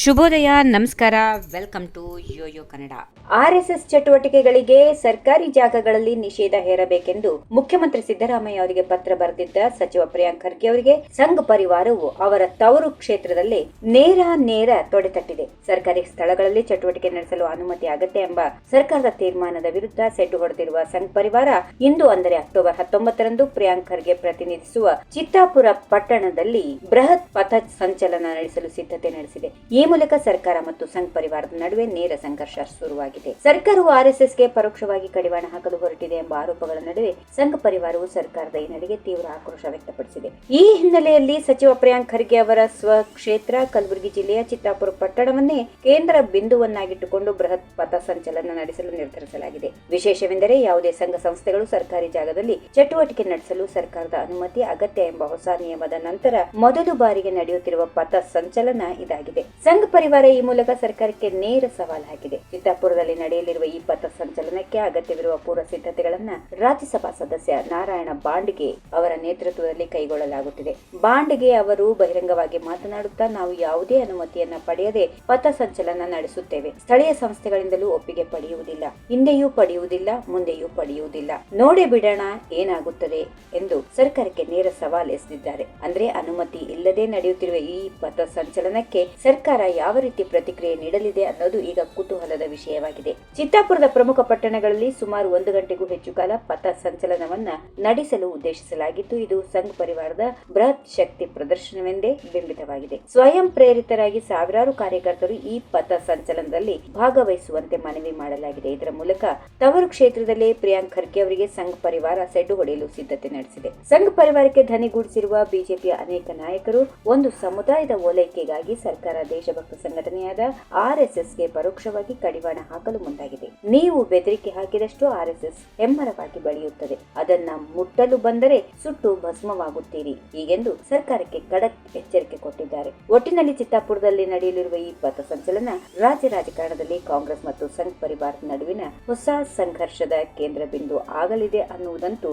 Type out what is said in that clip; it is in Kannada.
ಶುಭೋದಯ, ನಮಸ್ಕಾರ. Welcome to Yoyo Kannada RSS ಚಟುವಟಿಕೆಗಳಿಗೆ ಸರ್ಕಾರಿ ಜಾಗಗಳಲ್ಲಿ ನಿಷೇಧ ಹೇರಬೇಕೆಂದು ಮುಖ್ಯಮಂತ್ರಿ ಸಿದ್ದರಾಮಯ್ಯ ಅವರಿಗೆ ಪತ್ರ ಬರೆದಿದ್ದ ಸಚಿವ ಪ್ರಿಯಾಂಕ್ ಖರ್ಗೆ ಅವರಿಗೆ ಸಂಘ ಪರಿವಾರವು ಅವರ ತವರು ಕ್ಷೇತ್ರದಲ್ಲಿ ನೇರ ನೇರ ತೊಡೆತಟ್ಟಿದೆ ಸರ್ಕಾರಿ ಸ್ಥಳಗಳಲ್ಲಿ ಚಟುವಟಿಕೆ ನಡೆಸಲು ಅನುಮತಿ ಅಗತ್ಯ ಎಂಬ ಸರ್ಕಾರದ ತೀರ್ಮಾನದ ವಿರುದ್ಧ ಸೆಡ್ಡು ಹೊಡೆದಿರುವ ಸಂಘ ಪರಿವಾರ ಇಂದು ಅಂದರೆ ಅಕ್ಟೋಬರ್ ಹತ್ತೊಂಬತ್ತರಂದು ಪ್ರಿಯಾಂಕ್ ಖರ್ಗೆ ಪ್ರತಿನಿಧಿಸುವ ಚಿತ್ತಾಪುರ ಪಟ್ಟಣದಲ್ಲಿ ಬೃಹತ್ ಪಥ ಸಂಚಲನ ನಡೆಸಲು ಸಿದ್ಧತೆ ನಡೆಸಿದೆ. ಈ ಮೂಲಕ ಸರ್ಕಾರ ಮತ್ತು ಸಂಘ ಪರಿವಾರದ ನಡುವೆ ನೇರ ಸಂಘರ್ಷ ಶುರುವಾಗಿದೆ. ಸರ್ಕಾರವು ಆರ್ಎಸ್ಎಸ್ಗೆ ಪರೋಕ್ಷವಾಗಿ ಕಡಿವಾಣ ಹಾಕಲು ಹೊರಟಿದೆ ಎಂಬ ಆರೋಪಗಳ ನಡುವೆ ಸಂಘ ಪರಿವಾರವು ಸರ್ಕಾರದ ಈ ನಡೆಗೆ ತೀವ್ರ ಆಕ್ರೋಶ ವ್ಯಕ್ತಪಡಿಸಿದೆ. ಈ ಹಿನ್ನೆಲೆಯಲ್ಲಿ ಸಚಿವ ಪ್ರಿಯಾಂಕ್ ಖರ್ಗೆ ಅವರ ಸ್ವಕ್ಷೇತ್ರ ಕಲಬುರಗಿ ಜಿಲ್ಲೆಯ ಚಿತ್ತಾಪುರ ಪಟ್ಟಣವನ್ನೇ ಕೇಂದ್ರ ಬಿಂದುವನ್ನಾಗಿಟ್ಟುಕೊಂಡು ಬೃಹತ್ ಪಥ ಸಂಚಲನ ನಡೆಸಲು ನಿರ್ಧರಿಸಲಾಗಿದೆ. ವಿಶೇಷವೆಂದರೆ ಯಾವುದೇ ಸಂಘ ಸಂಸ್ಥೆಗಳು ಸರ್ಕಾರಿ ಜಾಗದಲ್ಲಿ ಚಟುವಟಿಕೆ ನಡೆಸಲು ಸರ್ಕಾರದ ಅನುಮತಿ ಅಗತ್ಯ ಎಂಬ ಹೊಸ ನಿಯಮದ ನಂತರ ಮೊದಲು ಬಾರಿಗೆ ನಡೆಯುತ್ತಿರುವ ಪಥ ಸಂಚಲನ ಇದಾಗಿದೆ. ಸಂಘ ಪರಿವಾರ ಈ ಮೂಲಕ ಸರ್ಕಾರಕ್ಕೆ ನೇರ ಸವಾಲು ಹಾಕಿದೆ ಚಿತ್ತಾಪುರದಲ್ಲಿ ನಡೆಯಲಿರುವ ಈ ಪಥ ಸಂಚಲನಕ್ಕೆ ಅಗತ್ಯವಿರುವ ಪೂರ್ವ ಸಿದ್ಧತೆಗಳನ್ನ ರಾಜ್ಯಸಭಾ ಸದಸ್ಯ ನಾರಾಯಣ ಬಾಂಡ್ಗೆ ಅವರ ನೇತೃತ್ವದಲ್ಲಿ ಕೈಗೊಳ್ಳಲಾಗುತ್ತಿದೆ. ಬಾಂಡ್ಗೆ ಅವರು ಬಹಿರಂಗವಾಗಿ ಮಾತನಾಡುತ್ತಾ ನಾವು ಯಾವುದೇ ಅನುಮತಿಯನ್ನ ಪಡೆಯದೆ ಪಥ ಸಂಚಲನ ನಡೆಸುತ್ತೇವೆ. ಸ್ಥಳೀಯ ಸಂಸ್ಥೆಗಳಿಂದಲೂ ಒಪ್ಪಿಗೆ ಪಡೆಯುವುದಿಲ್ಲ. ಹಿಂದೆಯೂ ಪಡೆಯುವುದಿಲ್ಲ, ಮುಂದೆಯೂ ಪಡೆಯುವುದಿಲ್ಲ. ನೋಡೇ ಬಿಡೋಣ, ಏನಾಗುತ್ತದೆ ಎಂದು ಸರ್ಕಾರಕ್ಕೆ ನೇರ ಸವಾಲ್ ಎಸೆದಿದ್ದಾರೆ ಅಂದ್ರೆ ಅನುಮತಿ ಇಲ್ಲದೆ ನಡೆಯುತ್ತಿರುವ ಈ ಪಥ ಸಂಚಲನಕ್ಕೆ ಸರ್ಕಾರ ಯಾವ ರೀತಿ ಪ್ರತಿಕ್ರಿಯೆ ನೀಡಲಿದೆ ಅನ್ನೋದು ಈಗ ಕುತೂಹಲದ ವಿಷಯವಾಗಿದೆ. ಚಿತ್ತಾಪುರದ ಪ್ರಮುಖ ಪಟ್ಟಣಗಳಲ್ಲಿ ಸುಮಾರು ಒಂದು ಗಂಟೆಗೂ ಹೆಚ್ಚು ಕಾಲ ಪಥ ಸಂಚಲನವನ್ನ ನಡೆಸಲು ಉದ್ದೇಶಿಸಲಾಗಿದ್ದು, ಇದು ಸಂಘ ಪರಿವಾರದ ಬೃಹತ್ ಶಕ್ತಿ ಪ್ರದರ್ಶನವೆಂದೇ ಬಿಂಬಿತವಾಗಿದೆ. ಸ್ವಯಂ ಪ್ರೇರಿತರಾಗಿ ಸಾವಿರಾರು ಕಾರ್ಯಕರ್ತರು ಈ ಪಥ ಸಂಚಲನದಲ್ಲಿ ಭಾಗವಹಿಸುವಂತೆ ಮನವಿ ಮಾಡಲಾಗಿದೆ. ಇದರ ಮೂಲಕ ತವರು ಕ್ಷೇತ್ರದಲ್ಲೇ ಪ್ರಿಯಾಂಕ್ ಖರ್ಗೆ ಅವರಿಗೆ ಸಂಘ ಪರಿವಾರ ಸೆಡ್ಡು ಹೊಡೆಯಲು ಸಿದ್ಧತೆ ನಡೆಸಿದೆ. ಸಂಘ ಪರಿವಾರಕ್ಕೆ ಧನಿಗೂಡಿಸಿರುವ ಬಿಜೆಪಿಯ ಅನೇಕ ನಾಯಕರು ಒಂದು ಸಮುದಾಯದ ಓಲೈಕೆಗಾಗಿ ಸರ್ಕಾರ ದೇಶಭಕ್ತ ಸಂಘಟನೆಯಾದ ಆರ್ಎಸ್ಎಸ್ಗೆ ಪರೋಕ್ಷವಾಗಿ ಕಡಿವಾಣ ಹಾಕಲು ಮುಂದಾಗಿದೆ. ನೀವು ಬೆದರಿಕೆ ಹಾಕಿದಷ್ಟು ಆರ್ಎಸ್ಎಸ್ ಹೆಮ್ಮರವಾಗಿ ಬೆಳೆಯುತ್ತದೆ. ಅದನ್ನ ಮುಟ್ಟಲು ಬಂದರೆ ಸುಟ್ಟು ಭಸ್ಮವಾಗುತ್ತೀರಿ. ಹೀಗೆಂದು ಸರ್ಕಾರಕ್ಕೆ ಖಡಕ್ ಎಚ್ಚರಿಕೆ ಕೊಟ್ಟಿದ್ದಾರೆ. ಒಟ್ಟಿನಲ್ಲಿ ಚಿತ್ತಾಪುರದಲ್ಲಿ ನಡೆಯಲಿರುವ ಈ ಪಥ ಸಂಚಲನ ರಾಜ್ಯ ರಾಜಕಾರಣದಲ್ಲಿ ಕಾಂಗ್ರೆಸ್ ಮತ್ತು ಸಂಘ್ ಪರಿವಾರದ ನಡುವಿನ ಹೊಸ ಸಂಘರ್ಷದ ಕೇಂದ್ರ ಬಿಂದು ಆಗಲಿದೆ ಅನ್ನುವುದಂತೂ